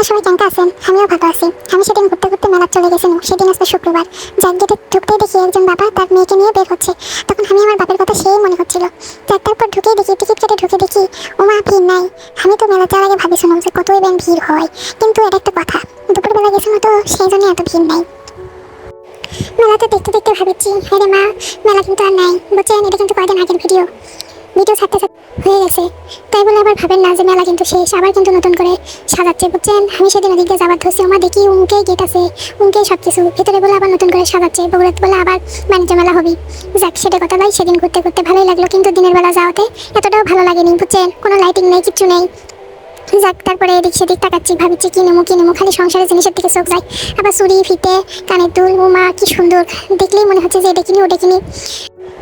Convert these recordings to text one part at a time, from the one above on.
আপনারা সবাই কেমন আছেন, আমিও ভালো আছি। আমি সেদিন ঘুরতে ঘুরতে মেলা চলে গেছিলাম, সেদিন আজকে শুক্রবার। যাক গেটে ঢুকতেই দেখি একজন বাবা তার মেয়েকে নিয়ে বের হচ্ছে। তখন আমি আমার বাপের কথা সেই মনে হচ্ছিল। যাক তারপর ঢুকেই দেখি, টিকিট কেটে ঢুকে দেখি ওমা ভিড় নাই। আমি তো মেলা যাওয়ার আগে ভাবিছিলাম যে কতই ব্যান ভিড় হয়, কিন্তু এটা একটা কথা। দুপুরবেলা গেছিলাম তো, সেই জন্য এত ভিড় নাই। মেলাতে দেখতে দেখতে ভাবছি হ্যাঁ মা, মেলা কিন্তু আর নাই। বুঝছেন, এটা কিন্তু কয়দিন আগের ভিডিও। ভিডিও ছাড়তে হয়ে গেছে। তাই বলে আবার ভাবেন না যে মেলা কিন্তু শেষ, আবার কিন্তু নতুন করে সাজাচ্ছে, বুঝছেন? আমি সেদিন ওদিকে যাবার ধরছি আমার দেখি উমকে গেট আছে উমকে সব কিছু ভেতরে বলে আবার নতুন করে সাজাচ্ছে, বগুড়াত বলে আবার বাণিজ্য মেলা হবে। যাক, সেটা কথা ভাই সেদিন ঘুরতে ঘুরতে ভালোই লাগল, কিন্তু দিনের বেলা যাওয়াতে এতটাও ভালো লাগেনি, বুঝছেন? কোনো লাইটিং নেই, কিচ্ছু নেই। যাক, তারপরে এদিক সেদিক তাকাচ্ছি, ভাবছি কি নেমো কি নেমো খালি সংসারের জিনিসের দিকে চোখ যায়। আবার চুরি, ফিতে, কানের দুল, উমা, কি সুন্দর, দেখলেই মনে হচ্ছে যে এটা কিনি ওটা কিনি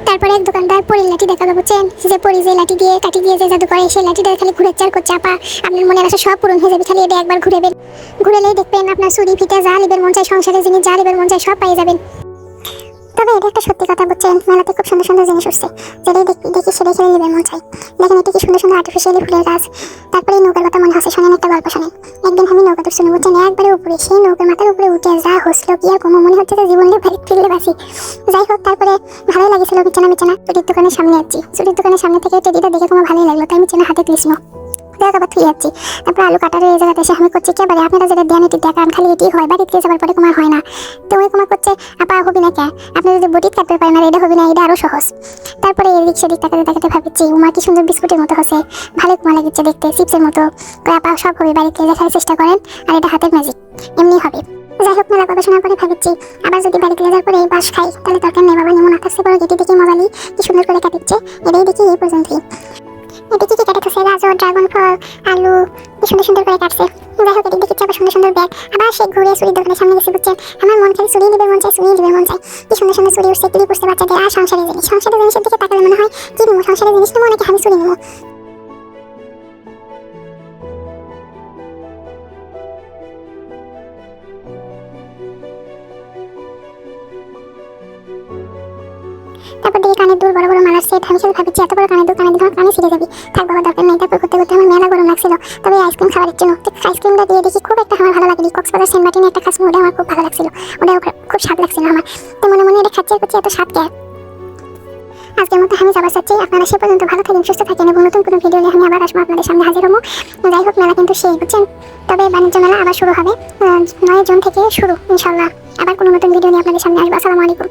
তারপরে এক দোকানদার পরের লাঠি দেখাল বুঝছেন যে পরি যে লাঠি দিয়ে কাটি দিয়ে যে জাদু করে সেই লাঠিটা খালি ঘুরে চার করছে, আপা। আপনার মনে আসে সব পূরণ হয়ে যাবে, খালি এটা একবার ঘুরেবেন ঘুরেলেই দেখবেন আপনার চুরি ফিটে যা লিবের মন চায় সংসারে জিনিস যা লিবের মন চায় সব পেয়ে যাবেন। তবে এটা একটা সত্যি কথা, বুঝছেন? মেলাতে খুব সুন্দর সুন্দর জিনিস উঠছে। যেটাই দেখি সেটাই খেলে লিবের মন চাই। দেখেন এটা কি সুন্দর সুন্দর আর্টিফিশিয়ালি ফুলের গাছ। তারপরে নৌকার কথা মনে হচ্ছে, শোনেন একটা গল্প, শোনেন। একদিন আমি নৌকা তুলছি বুঝছেন, একবারে উপরে, সেই নৌকার মাথার উপরে উঠে যা হসলো কি আর কোনো মনে হচ্ছে যে জীবনে বাড়ি ফিরলে বাসি যাই হোক, তারপরে ভালোই লাগছিল বিছানা বিছানা চুরির দোকানের সামনে যাচ্ছি চুরির দোকানের সামনে থেকে টেডিটা দেখে তোমার ভালোই লাগল, তাই আমি চেনা হাতে তুলিস দেখ আবার থুয়ে যাচ্ছি তারপর আলু কাটার এই জায়গাতে এসে আমি করছি কে বারে আপনারা যেটা দেন এটি দেখান খালি এটি হয়, বাড়িতে যাবার পরে তোমার হয় না। তো ওই তোমার করছে আপা, হবি না কে? আপনি যদি বটিত কাটতে পারেন, আর এটা হবি না, এটা আরও সহজ। তারপরে এদিক সেদিক তাকাতে তাকাতে ভাবছি উমা, কি সুন্দর বিস্কুটের মতো হচ্ছে ভালো কুমা লাগছে দেখতে, চিপসের মতো। আপা, সব হবে বাড়িতে, দেখার চেষ্টা করেন, আর এটা হাতের ম্যাজিক এমনি হবে। যাই হোক, মেলা গবেষণা করে ভাবছি আবার যদি বাড়িতে যাওয়ার পরে বাস খাই, তাহলে দরকার নেই বাবা, নিমন আকাশে বড় যেটি দেখি মজালি, কি সুন্দর করে কাটিচ্ছে। এটাই দেখি এই পর্যন্তই। এদিকে কি কাটা থাকছে গাজর ড্রাগন ফল, আলু, কি সুন্দর সুন্দর করে কাটছে। যাই হোক, এদিকে দেখছি আবার সুন্দর সুন্দর ব্যাগ। আবার সে ঘুরে চুরির দোকানের সামনে গেছে, বুঝছেন? আমার মন খালি চুরি দিবে মন চাই চুরি দিবে মন চাই কি সুন্দর সুন্দর চুরি উঠছে ক্লিপ উঠছে বাচ্চাদের, আর সংসারের জিনিস। সংসারের জিনিসের দিকে তাকালে মনে হয়, কি নিবো, সংসারের জিনিস নেব, নাকি আমি চুরি নেব? তারপর দেখি কানের দুল বড় বড় মালার সেট আমি শুধু ভাবছি এত বড় কানের দুল কানে দিলে, কানে ছিঁড়ে যাবি। থাক বাবা, দরকার নেই। তারপর করতে করতে আমার মেলা গরম লাগছিল। তবে আইসক্রিম খাওয়ার জন্য আইসক্রিমটা দিয়ে দেখি খুব একটা আমার ভালো লাগেনি। কক্সবাজার সেন্ট মার্টিনে একটা খাসি ওটা আমার খুব ভালো লাগছিল। ওটা খুব স্বাদ লাগছিল আমার। তো মনে মনে এটা খাচ্ছি করছি এত স্বাদ কে? আজকের মতো আমি যাবার চাচ্ছি আপনারা সে পর্যন্ত ভালো থাকেন, সুস্থ থাকেন এবং নতুন কোনো ভিডিও নিয়ে আমি আবার আসব আপনাদের সামনে হাজির হব। যাই হোক, মেলা কিন্তু সেই, বুঝছেন? তবে বাণিজ্য মেলা আবার শুরু হবে নয় জুন থেকে শুরু ইনশাল্লাহ আবার কোনো নতুন ভিডিও নিয়ে আপনাদের সামনে আসব। আসসালামু আলাইকুম।